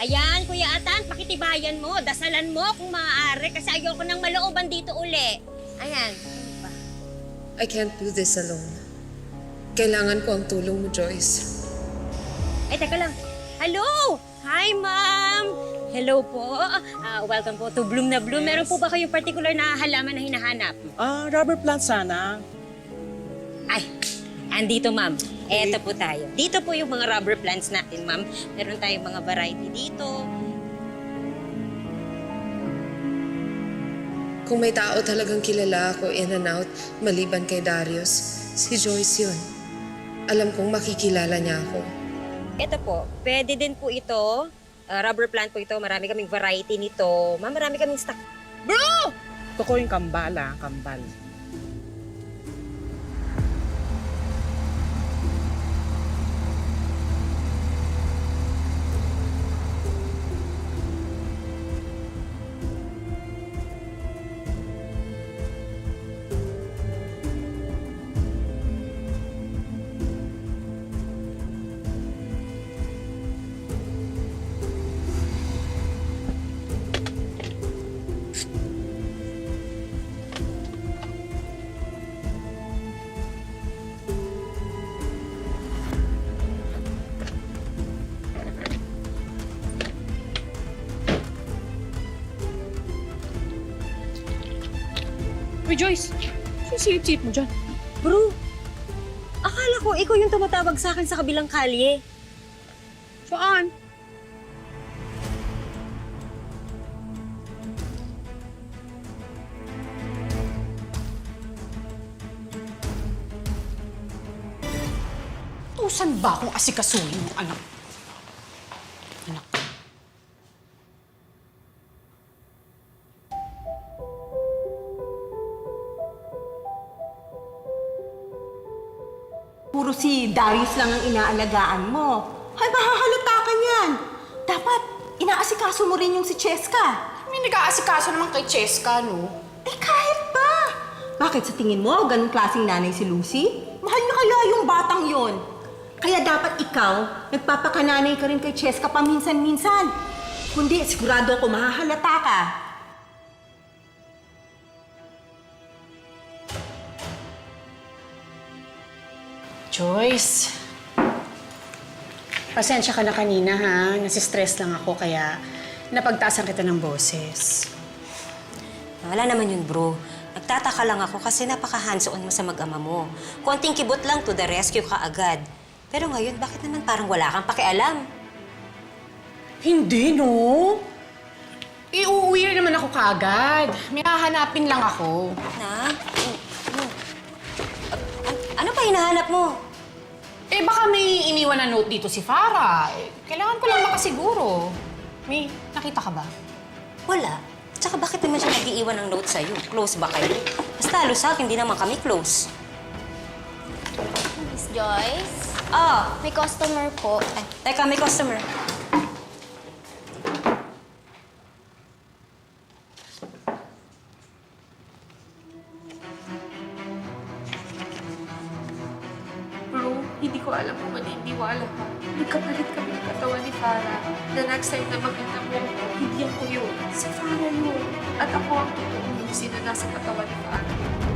Ayan, Kuya Atan, pakitibayan mo, dasalan mo kung maaari kasi ayoko nang malooban dito uli. Ayan. I can't do this alone. Kailangan ko ang tulong mo, Joyce. Ay, teka lang. Hello! Hi, ma'am! Hello po. Ah, welcome po to Bloom na Bloom. Meron po ba kayong particular na halaman na hinahanap? Ah, rubber plant sana. Ay, andito ma'am. Eto po tayo. Dito po yung mga rubber plants natin, ma'am. Meron tayong mga variety dito. Kung may tao talagang kilala ako in and out, maliban kay Darius, si Joyce yun. Alam kong makikilala niya ako. Ito po, pwede din po ito. Ah, rubber plant po ito. Marami kaming variety nito. Ma'am, marami kaming stock. Bro! Ito ko yung kambal ah, kambal. Uy, Joyce, sisip-sip mo dyan. Bro, akala ko ikaw yung tumatawag sa akin sa kabilang kalye. Saan? Tusan ba akong asikasuhin anak? Anak. Puro si Darius lang ang inaalagaan mo. Ay, mahahalata ka niyan. Dapat, inaasikaso mo rin yung si Cheska. May nag-aasikaso naman kay Cheska, no? Eh, kahit ba? Bakit sa tingin mo, ganun klaseng nanay si Lucy? Mahal niya kaya yung batang yon. Kaya dapat ikaw, nagpapakananay ka rin kay Cheska paminsan-minsan. Kundi, sigurado ako mahahalata ka. Joyce, pasensya ka na kanina ha. Nasistress lang ako kaya napagtaasan kita ng boses. Wala naman yun, bro. Nagtataka lang ako kasi napaka-hands-on mo sa mag-ama mo. Konting kibot lang to the rescue ka agad. Pero ngayon, bakit naman parang wala kang pakialam? Hindi, no? Iuuwi rin naman ako kaagad. May hahanapin lang ako. Na? Ano? Ano, An- ano pa hinahanap mo? Eh, baka may iniwan na note dito si Farah. Eh, kailangan ko lang makasiguro. May nakita ka ba? Wala. Tsaka bakit naman siya nag-iiwan ng note sa'yo? Close ba kayo? Basta lusak, hindi naman kami close. Miss Joyce, Ah, may customer po. ay, teka, may customer. Hindi ko alam kung maniniwala ka. Nagkapalit kami ng katawan ni Farah. The next time na makita mo hindi ako yun. Si Farah yun. At ako ang totoong Lucy na nasa katawan ni Farah.